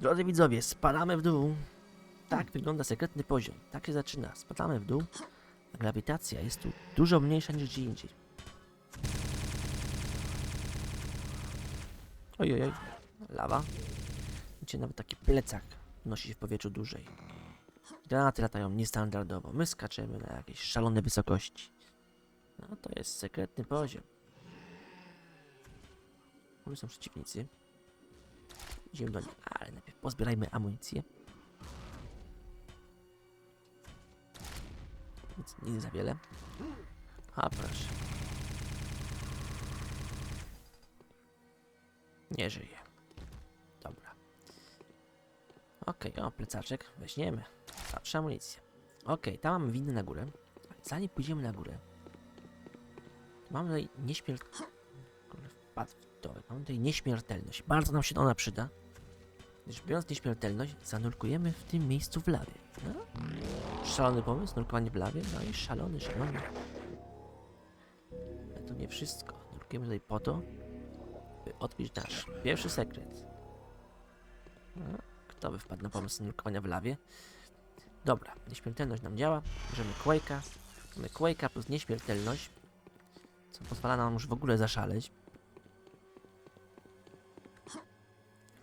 Drodzy widzowie, spadamy w dół. Tak wygląda sekretny poziom. Tak się zaczyna. Spadamy w dół. A grawitacja jest tu dużo mniejsza niż gdzie indziej. Oj, oj, oj. Lawa. Widzicie, nawet taki plecak nosi się w powietrzu dłużej. Granaty latają niestandardowo. My skaczemy na jakieś szalone wysokości. No to jest sekretny poziom. Tu są przeciwnicy. Idziemy do nich, ale pozbierajmy amunicję. Nic, nic za wiele. A proszę. Nie żyje. Dobra. Okej, o, plecaczek weźmiemy. Zawsze amunicję. Okej, tam mamy windę na górę. Zanim pójdziemy na górę, tutaj nieśmiertelność. Mamy tutaj nieśmiertelność. Bardzo nam się ona przyda. Biorąc nieśmiertelność, zanurkujemy w tym miejscu w lawie. No? Szalony pomysł, nurkowanie w lawie. No i szalony, szalony. Ale to nie wszystko. Nurkujemy tutaj po to, by odkryć nasz pierwszy sekret. No, kto by wpadł na pomysł nurkowania w lawie? Dobra, nieśmiertelność nam działa. Bierzemy Quake'a. Mamy Quake'a plus nieśmiertelność, co pozwala nam już w ogóle zaszaleć.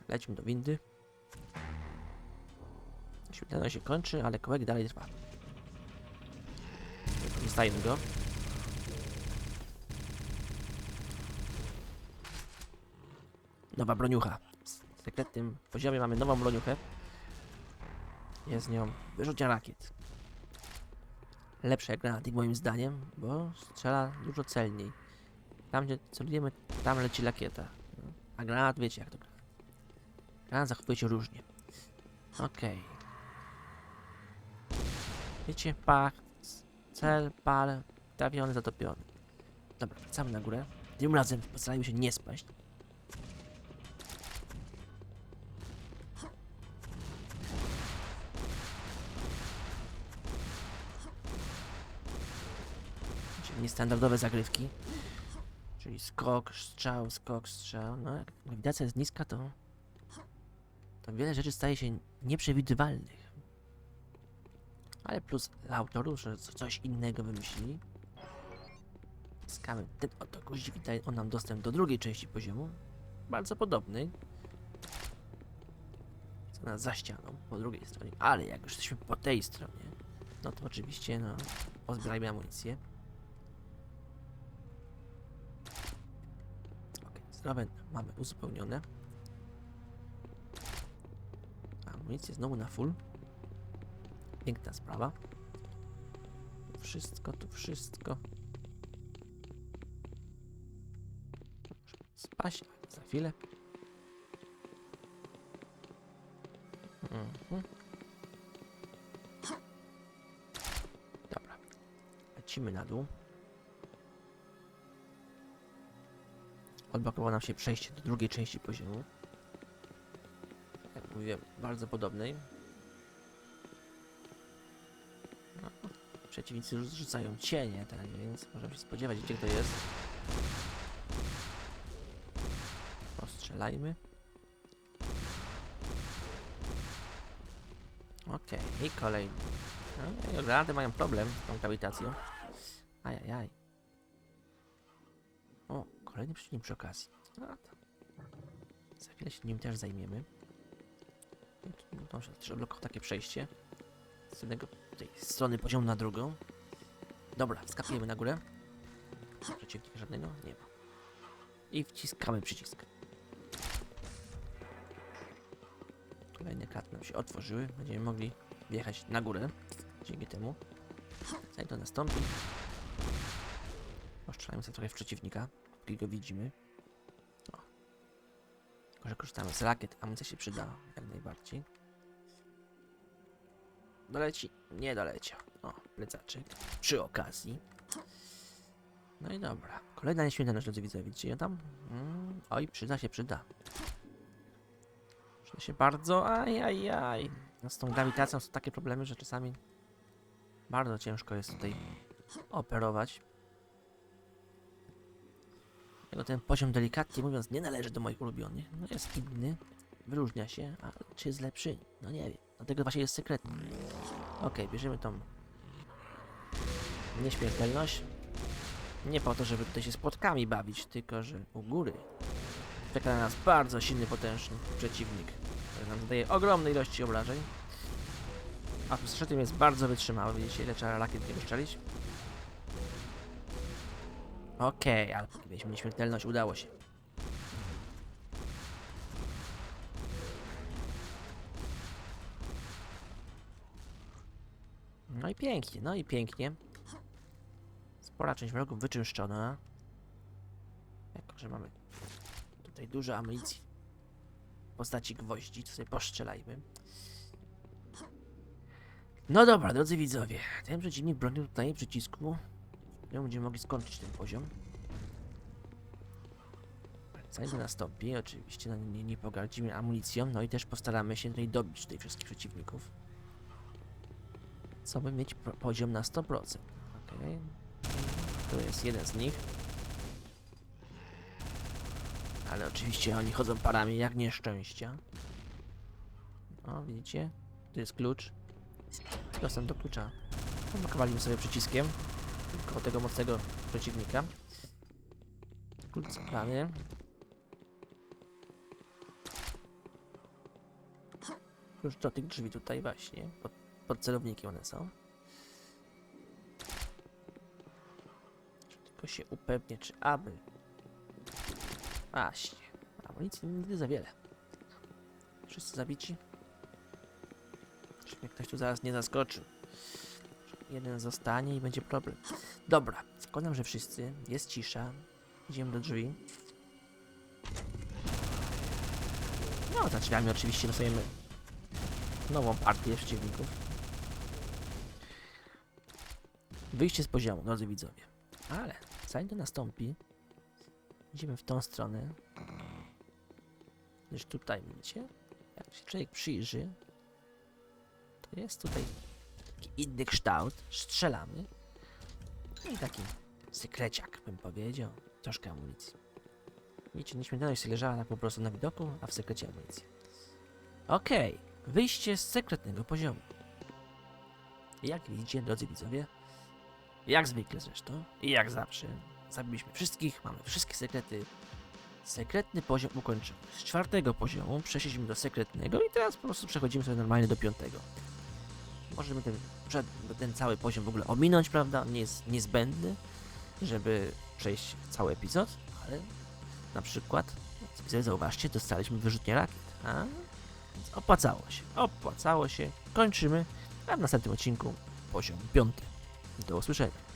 Lecimy do windy. Śmiertelność się kończy, ale Quake dalej trwa. Wykorzystajmy go. Nowa broniucha. W sekretnym poziomie mamy nową broniuchę. Jest nią wyrzucia rakiet. Lepsze jak granaty moim zdaniem, bo strzela dużo celniej. Tam gdzie celujemy, tam leci rakieta. A granat wiecie jak to gra. Granat zachowuje się różnie. Okej. Wiecie, pach, cel, pal, trafiony, zatopiony. Dobra, wracamy na górę. Tym razem postarajmy się nie spaść. Niestandardowe zagrywki. Czyli skok, strzał, skok, strzał. No, jak grawitacja jest niska, to, to wiele rzeczy staje się nieprzewidywalnych. Ale plus dla że co- coś innego wymyślili. Skamy ten oto guzik daje on nam dostęp do drugiej części poziomu. Bardzo podobnej. Co nas za ścianą, po drugiej stronie. Ale jak już jesteśmy po tej stronie, no to oczywiście, no, pozbierajmy amunicję. Ok, zdrowe mamy uzupełnione. Amunicję znowu na full. Piękna sprawa. Wszystko, tu wszystko. Spaść za chwilę. Mhm. Dobra. Lecimy na dół. Odblokowało nam się przejście do drugiej części poziomu. Jak mówiłem, bardzo podobnej. Przeciwnicy rzu- rzucają cienie, tak więc możemy się spodziewać, gdzie to jest. Postrzelajmy. Okej, i kolejny. No, granaty mają problem z tą grawitacją. Ajajaj. O, kolejny przeciwnik przy okazji. No to. Za chwilę się nim też zajmiemy. No no też odblokował takie przejście. Z jednego tej strony poziomu na drugą. Dobra, skapujemy na górę. Przeciwnika żadnego nie ma. I wciskamy przycisk. Kolejne karty nam się otworzyły. Będziemy mogli wjechać na górę. Dzięki temu. Zanim to nastąpi. Postrzelajmy sobie trochę w przeciwnika, póki go widzimy. O. Tylko, że korzystamy z rakiet, amunicja się przyda jak najbardziej. Doleci? Nie doleciał. O, plecaczek. Przy okazji. No i dobra. Kolejna nieśmiertelność, drodzy widzowie. Widzicie ją tam? Mm, oj, przyda się, przyda. Przyda się bardzo. Ajajaj. No z tą grawitacją są takie problemy, że czasami bardzo ciężko jest tutaj operować. Jego ten poziom delikatnie mówiąc nie należy do moich ulubionych. No jest inny. wyróżnia się, a czy jest lepszy? No nie wiem. Dlatego właśnie jest sekretny. Okej, bierzemy tą nieśmiertelność. Nie po to, żeby tutaj się z płotkami bawić, tylko że u góry czeka na nas bardzo silny, potężny przeciwnik, który nam zadaje ogromne ilości obrażeń. A poza tym jest bardzo wytrzymały. Widzicie, ile trzeba rakiet nie wyszczelić? Okej, ale póki mieliśmy nieśmiertelność, udało się. No i pięknie, no i pięknie. Spora część wrogów wyczyszczona. Jako, że mamy tutaj dużo amunicji w postaci gwoździ, to sobie postrzelajmy. No dobra, drodzy widzowie, ten przeciwnik bronił tutaj przycisku, którym będziemy mogli skończyć ten poziom. Zanim nastąpi, oczywiście no, nie, nie pogardzimy amunicją, no i też postaramy się tutaj dobić tutaj wszystkich przeciwników. Co by mieć poziom na 100%. Okej. To jest jeden z nich. Ale oczywiście oni chodzą parami jak nieszczęścia. O, widzicie? Tu jest klucz. Dostęp do klucza. Zablokowaliśmy sobie przyciskiem. Koło tego mocnego przeciwnika. Klucz zabrany. Klucz do tych drzwi tutaj właśnie. Pod, celownikiem one są. Tylko się upewnię, czy aby. Właśnie. Amunicji nigdy za wiele. Wszyscy zabici? Czy mnie ktoś tu zaraz nie zaskoczy? Jeden zostanie i będzie problem. Dobra, zakładam, że wszyscy. Jest cisza. Idziemy do drzwi. No, za drzwiami oczywiście losujemy nową partię przeciwników. Wyjście z poziomu, drodzy widzowie. Ale zanim to nastąpi, idziemy w tą stronę. Gdyż tutaj, widzicie? Jak się człowiek przyjrzy, to jest tutaj taki inny kształt. Strzelamy. No I taki sekreciak, bym powiedział. Troszkę amunicji. Widzicie, nieśmiertelność leżała tak po prostu na widoku, a w sekrecie amunicja. Okej, wyjście z sekretnego poziomu. Jak widzicie, drodzy widzowie, jak zwykle zresztą, i jak zawsze, zabiliśmy wszystkich, mamy wszystkie sekrety. Sekretny poziom ukończony. Z czwartego poziomu przeszliśmy do sekretnego i teraz po prostu przechodzimy sobie normalnie do piątego. Możemy ten, ten cały poziom w ogóle ominąć, prawda? Nie jest niezbędny, żeby przejść cały epizod, ale na przykład, zauważcie, dostaliśmy wyrzutnie rakiet. A? Więc opłacało się, opłacało się. Kończymy, a w następnym odcinku poziom piąty. Do usłyszenia.